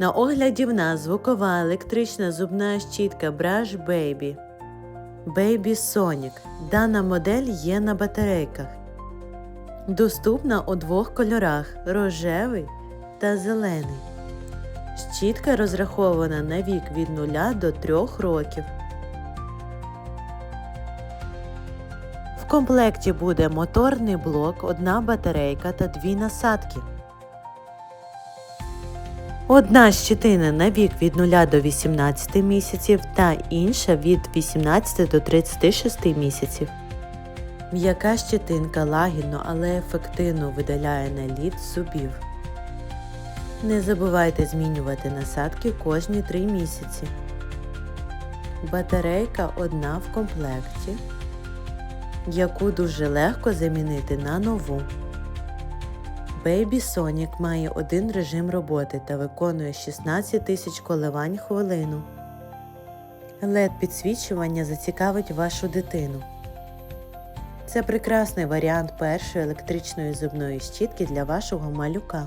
На огляді в нас звукова електрична зубна щітка Brush Baby. Baby Sonic. Дана модель є на батарейках. Доступна у двох кольорах рожевий та зелений. Щітка розрахована на вік від 0 до 3 років. В комплекті буде моторний блок, одна батарейка та дві насадки. Одна щитина на вік від 0 до 18 місяців та інша від 18 до 36 місяців. М'яка щетинка лагідно, але ефективно видаляє наліт з зубів. Не забувайте змінювати насадки кожні 3 місяці. Батарейка одна в комплекті, яку дуже легко замінити на нову. Baby Sonic має один режим роботи та виконує 16 тисяч коливань хвилину. led підсвічування зацікавить вашу дитину. Це прекрасний варіант першої електричної зубної щітки для вашого малюка.